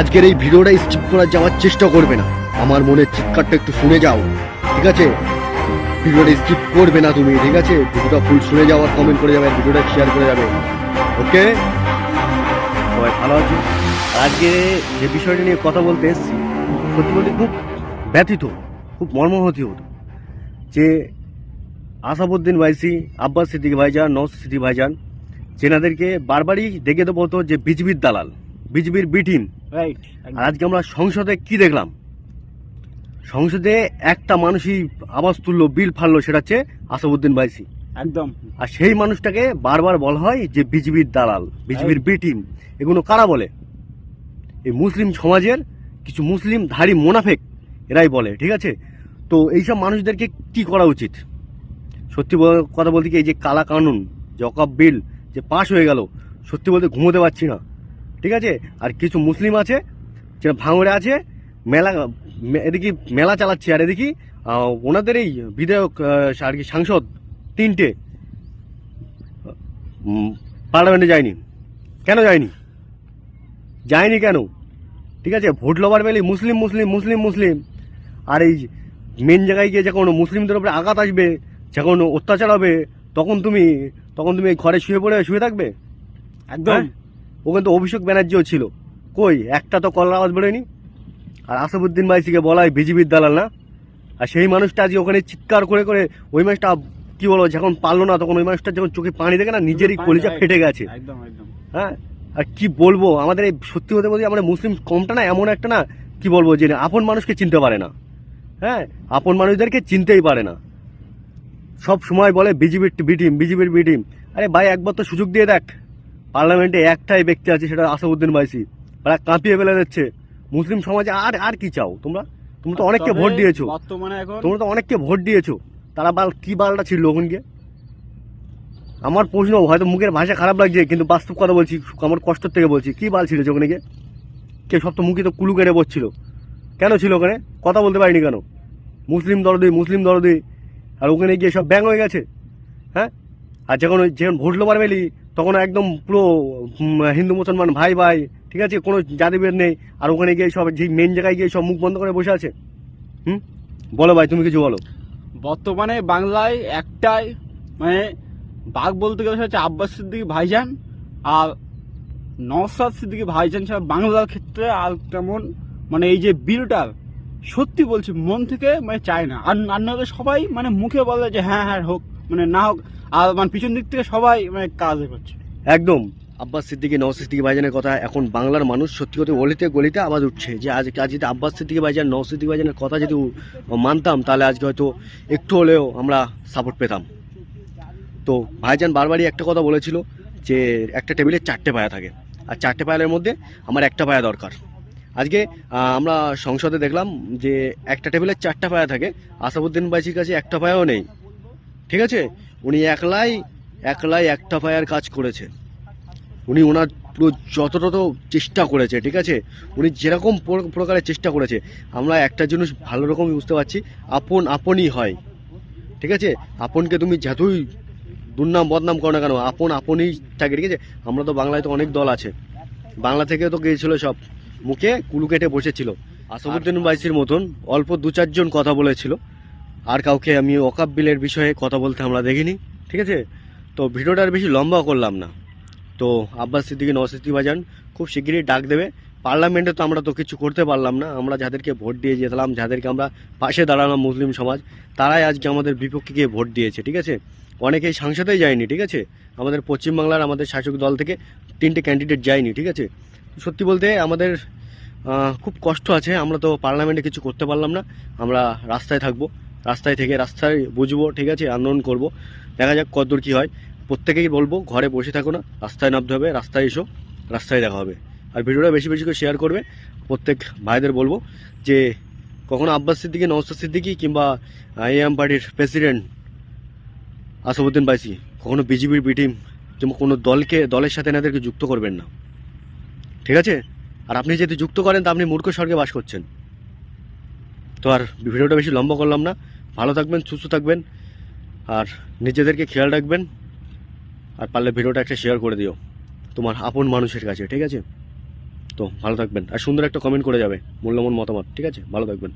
আজকের এই ভিডিওটা স্কিপ করার যাওয়ার চেষ্টা করবে না। আমার মনের চিৎকারটা একটু শুনে যাও। ঠিক আছে? ভিডিওটা স্কিপ করবে না তুমি, ঠিক আছে? ভিডিওটা ফুল শুনে যাও আর কমেন্ট করে যাবে, ভিডিওটা শেয়ার করে যাবে। ওকে সবাই ভালো আছি? আজকে যে বিষয়টা নিয়ে কথা বলতে এসেছি, সত্যি বলতে খুব ব্যথিত, খুব মর্মাহতি হতো। যে আসাবুদ্দিন ভাইসি আব্বাস সিদ্দিক ভাইজান নওস সিদ্দিক ভাইজান, যেনাদেরকে বারবারই দেখে দেবো তো যে বিজবির দালাল। বিজবির বি টিম রাইট আজকে আমরা সংসদে কি দেখলাম? সংসদে একটা মানুষই আবাস তুললো বিল ফাললো সেটা হচ্ছে আসাবুদ্দিন ভাইসি একদম। আর সেই মানুষটাকে বারবার বলা হয় যে বিজেপির দালাল বিজেপির বি টিম এগুলো কারা বলে? এই মুসলিম সমাজের কিছু মুসলিম ধারী মোনাফেক এরাই বলে ঠিক আছে? তো এইসব মানুষদেরকে কি করা উচিত? সত্যি কথা বলতে কি এই যে কালা কানুন যে অকাপ বিল যে পাশ হয়ে গেল সত্যি বলতে ঘুমোতে পারছি না। ঠিক আছে? আর কিছু মুসলিম আছে যেটা ভাঙড়ে আছে মেলা এদিকে মেলা চালাচ্ছে। আর এদিকে ওনাদের এই বিধায়ক আর কি সাংসদ তিনটে পার্লামেন্টে যায়নি। কেন যায়নি? যায়নি কেন? ঠিক আছে? ভোট লবার বেলি মুসলিম মুসলিম মুসলিম মুসলিম। আর এই মেন জায়গায় গিয়ে যখন মুসলিমদের উপরে আঘাত আসবে যখন অত্যাচার হবে তখন তুমি তখন তুমি ঘরে শুয়ে পড়ে শুয়ে থাকবে? একদম। হ্যাঁ? তো অভিষেক ব্যানার্জিও ছিল। কই? একটা তো কলার আওয়াজ বেরোয়নি। আর আসাদুদ্দিন বাইসিকে বলা হয় বিজেপির দালাল না? আর সেই মানুষটা আজকে ওখানে চিৎকার করে করে ওই মানুষটা কি বলো যখন পারল না তখন ওই মানুষটা যখন চোখে পানি দেখে না নিজেরই কলিজা ফেটে গেছে। একদম একদম। হ্যাঁ? আর কি বলব আমাদের এই সত্যি হতে বলতে আমরা মুসলিম কমটা না এমন একটা না কি বলব যে আপন মানুষকে চিনতে পারে না। হ্যাঁ? আপন মানুষদেরকে চিনতেই পারে না। সব সময় বলে বিজেপির বিটিম বিজেপির বিটিম আরে ভাই একবার তো সুযোগ দিয়ে দেখ। পার্লামেন্টে একটাই ব্যক্তি আছে সেটা আসাদুদ্দিন বাইসি ওরা কাঁপিয়ে ফেলে দিচ্ছে। মুসলিম সমাজে আর আর কি চাও তোমরা? তোমরা তো অনেককে ভোট দিয়েছ। তোমরা তো অনেককে ভোট দিয়েছ। তারা বাল কি বালটা ছিল ওখান গিয়ে? আমার প্রশ্ন হয়তো মুখের ভাষা খারাপ লাগছে কিন্তু বাস্তব কথা বলছি আমার কষ্ট থেকে বলছি কি বাল ছিল ওখানে গিয়ে? কে সব তো মুখে তো কুলু কেটে বসছিল। কেন ছিল ওখানে? কথা বলতে পারিনি কেন? মুসলিম দরদি মুসলিম দরদি আর ওখানে গিয়ে সব ব্যাং হয়ে গেছে। হ্যাঁ? আর যখন যখন ভোট লোবার মেলি তখন একদম পুরো হিন্দু মুসলমান ভাই ভাই, ঠিক আছে? কোনো জাতিভেদ নেই। আর ওখানে গিয়ে সব যে মেন জায়গায় গিয়ে সব মুখ বন্ধ করে বসে আছে। হুম? বলো ভাই, তুমি কিছু বলো। বর্তমানে বাংলায় একটাই মানে বাঘ বলতে গেলে হচ্ছে আব্বাস সিদ্দিকী ভাইজান আর নওসাদ সিদ্দিকী ভাইজান ছাড়া বাংলার ক্ষেত্রে আর তেমন মানে এই যে বিলটা সত্যি বলছি মন থেকে মানে চায় না। আর আর সবাই মানে মুখে বলে যে হ্যাঁ হ্যাঁ হোক মানে না হোক আর মানে পিছন দিক থেকে সবাই মানে কাজ করছে। একদম। আব্বাস সিদ্দিকী, নওয়াজ সিদ্দিকী ভাইজানের কথা, এখন বাংলার মানুষ সত্যি কথা অলিতে গলিতে আওয়াজ উঠছে যে আজ আজ যদি আব্বাস সিদ্দিকী ভাইজান, নওয়াজ সিদ্দিকী ভাইজানের কথা যদি মানতাম, তাহলে আজকে হয়তো একটু হলেও আমরা সাপোর্ট পেতাম। তো ভাইজান বারবারই একটা কথা বলেছিল যে একটা টেবিলে চারটে পায়া থাকে। আর চারটে পায়ালের মধ্যে আমার একটা পায়া দরকার। আজকে আমরা সংসদে দেখলাম যে একটা টেবিলে চারটা পায়া থাকে। আসাবুদ্দিন বাইচির কাছে একটা পায়াও নেই। ঠিক আছে? উনি একলাই একলাই একটা পায়ার কাজ করেছে উনি ওনার পুরো যতটা তো চেষ্টা করেছে ঠিক আছে? উনি যেরকম প্র- প্রকারের চেষ্টা করেছে আমরা একটা জিনিস ভালো রকমই বুঝতে পারছি আপন আপনই হয়। ঠিক আছে? আপনকে তুমি যতই দুর্নাম বদনাম করো না কেন আপন আপনই থাকে ঠিক আছে? আমরা তো বাংলায় তো অনেক দল আছে। বাংলা থেকে তো গিয়েছিল সব। মুখে কুলু কেটে বসেছিল। আসাদুদ্দিন বাইসির মতন অল্প দু চারজন কথা বলেছিল। আর কাউকে আমি ওকাব বিলের বিষয়ে কথা বলতে আমরা দেখিনি, ঠিক আছে? তো ভিডিওটা আর বেশি লম্বা করলাম না। তো আব্বাস সিদ্দিকী নওয়াজ সিদ্দিকী ভাইজান খুব শিগগিরই ডাক দেবে। পার্লামেন্টে তো আমরা তো কিছু করতে পারলাম না, আমরা যাদেরকে ভোট দিয়ে যেতাম, যাদেরকে আমরা পাশে দাঁড়ালাম মুসলিম সমাজ, তারাই আজকে আমাদের বিপক্ষে গিয়ে ভোট দিয়েছে, ঠিক আছে? অনেকেই সংসদেই যায়নি, ঠিক আছে? আমাদের পশ্চিমবাংলার আমাদের শাসক দল থেকে তিনটে ক্যান্ডিডেট যায়নি, ঠিক আছে? সত্যি বলতে আমাদের খুব কষ্ট আছে, আমরা তো পার্লামেন্টে কিছু করতে পারলাম না, আমরা রাস্তায় থাকব। রাস্তায় থেকে, রাস্তায় বুঝব, ঠিক আছে, আন্দোলন করব। দেখা যাক কতদূর কী হয়। প্রত্যেকেই বলব, ঘরে বসে থাকো না, রাস্তায় নামতে হবে, রাস্তায় এসো, রাস্তায় দেখা হবে। আর ভিডিওটা বেশি বেশি করে শেয়ার করবে, প্রত্যেক ভাইদের বলব যে, কখনো আব্বাস সিদ্দিকি নওসাদ সিদ্দিকি কিংবা আইএম পার্টির প্রেসিডেন্ট আসাদুদ্দিন বাইসি, কখনো বিজেপির বিটিম কিংবা কোনো দলকে, দলের সাথে এনাদেরকে যুক্ত করবেন না। ঠিক আছে? আর আপনি যদি যুক্ত করেন, তা আপনি মূর্খ স্বর্গে বাস করছেন। তো আর ভিডিওটা বেশি লম্বা করলাম না। ভালো থাকবেন, সুস্থ থাকবেন, আর নিজেদেরকে খেয়াল রাখবেন, আর পারলে ভিডিওটা একটা শেয়ার করে দিও তোমার আপন মানুষের কাছে, ঠিক আছে? তো ভালো থাকবেন, আর সুন্দর একটা কমেন্ট করে যাবে, মূল্যবান মতামত, ঠিক আছে? ভালো থাকবেন।